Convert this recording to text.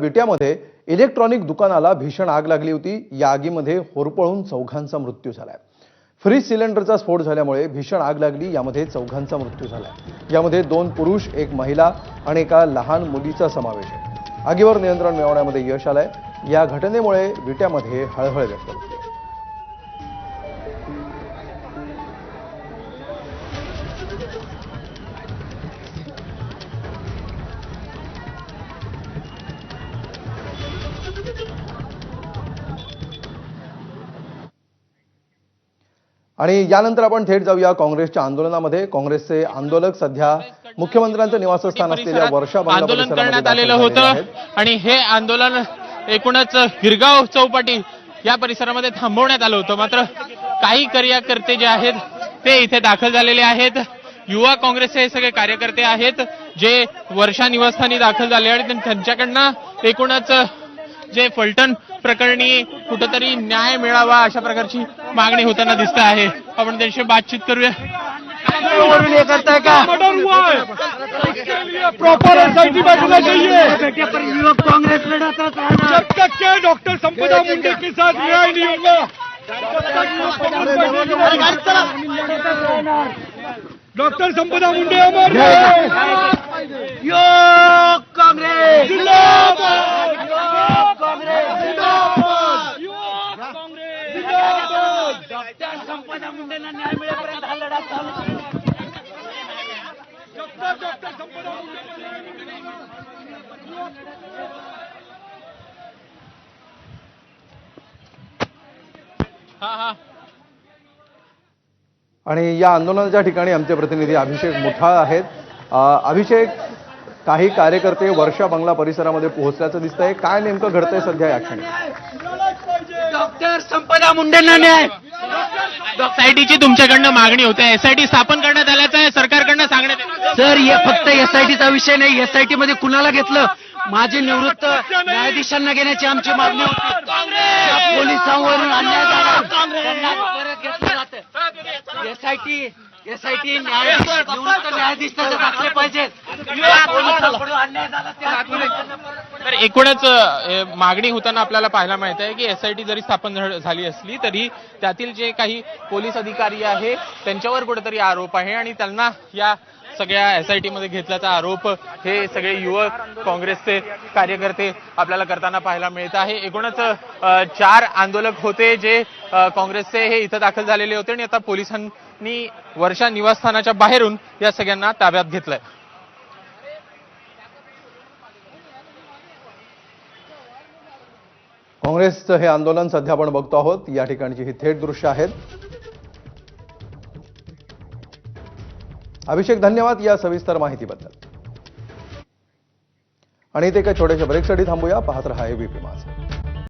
विट्यामध्ये electronic दुकानाला भीषण आग लागली होती. या आगीमध्ये होरपळून चौघांचा मृत्यू झालाय. फ्रीज सिलेंडरचा स्फोट झाल्यामुळे भीषण आग लागली. यामध्ये चौघांचा मृत्यू झालाय. यामध्ये दोन पुरुष एक महिला आणि एका लहान मुलीचा समावेश आहे. आगीवर नियंत्रण मिळवण्यामध्ये यश आलंय. या घटनेमुळे विट्यामध्ये हळहळ व्यक्त होती. आणि यानंतर आपण थेट जाऊया काँग्रेसच्या आंदोलनामध्ये. काँग्रेसचे आंदोलक सध्या मुख्यमंत्र्यांचं निवासस्थान असलेल्या वर्षा आंदोलन करण्यात आलेलं होतं. आणि हे आंदोलन एकूणच गिरगाव चौपाटी या परिसरामध्ये थांबवण्यात आलं होतं. मात्र काही कार्यकर्ते जे आहेत ते इथे दाखल झालेले आहेत. युवा काँग्रेसचे हे सगळे कार्यकर्ते आहेत जे वर्षा निवासस्थानी दाखल झाले आणि त्यांच्याकडनं एकूणच जे फलटण प्रकरणी कुठंतरी न्याय मिळावा अशा प्रकारची मागणी होताना दिसत आहे. आपण त्यांच्याशी बातचीत करूया. करताय का प्रॉपर एसआईटी बाजूला चाहिए युवक काँग्रेस लढतच जब तक के डॉक्टर संपदा मुंडे के साथ न्याय नहीं होगा डॉक्टर संपदा मुंडे अमर रहे। युवक काँग्रेस जिंदाबाद युवक काँग्रेस जिंदाबाद जिंदाबाद डॉक्टर संपदा मुंडेंना न्याय मिळेपर्यंत हा लढा चालू डॉक्टर संपदा हा हा. आणि या आंदोलनाच्या ठिकाणी आमचे प्रतिनिधी अभिषेक मुठाळ आहेत. अभिषेक काही कार्यकर्ते वर्षा बंगला परिसरामध्ये पोहोचल्याचं दिसतंय. काय नेमकं घडतंय सध्या या क्षणी? डॉक्टर संपदा मुंडेंना न्याय. एसआयटीची तुमच्याकडनं मागणी होते. एसआयटी स्थापन करण्यात आल्याचं आहे. सरकारकडनं सांगण्यात येतं. सर हे फक्त एसआयटीचा विषय नाही. एसआयटी मध्ये कुणाला घेतलं? माझे निवृत्त न्यायाधीशांना घेण्याची आमची मागणी होती. पोलिसांवरून अन्याय झाला. त्यांना परत घेतलं जातं. एसआयटी एसआयटी न्यायाधीश निवृत्त न्यायाधीश त्याचे दाखले पाहिजेत. पोलिसांकडून अन्याय झाला ते तर एकूणच मागणी होताना आपल्याला पाहायला मिळत आहे की एसआयटी जरी स्थापन झाली असली तरी त्यातील जे काही पोलीस अधिकारी आहे त्यांच्यावर कुठेतरी आरोप आहे आणि त्यांना या सगळ्या एसआयटी मध्ये घेतल्याचा आरोप हे सगळे युवक काँग्रेसचे कार्यकर्ते आपल्याला करताना पाहायला मिळत आहे. एकूणच चार आंदोलक होते जे काँग्रेसचे हे इथं दाखल झालेले होते आणि आता पोलिसांनी वर्षा निवासस्थानाच्या बाहेरून या सगळ्यांना ताब्यात घेतलंय. काँग्रेसचं हे आंदोलन सध्या आपण बघतो आहोत. या ठिकाणची ही थेट दृश्य आहेत. अभिषेक धन्यवाद या सविस्तर माहितीबद्दल. आणि ते एका छोट्याशा ब्रेकसाठी थांबूया. पाहत रहा एबीपी माझा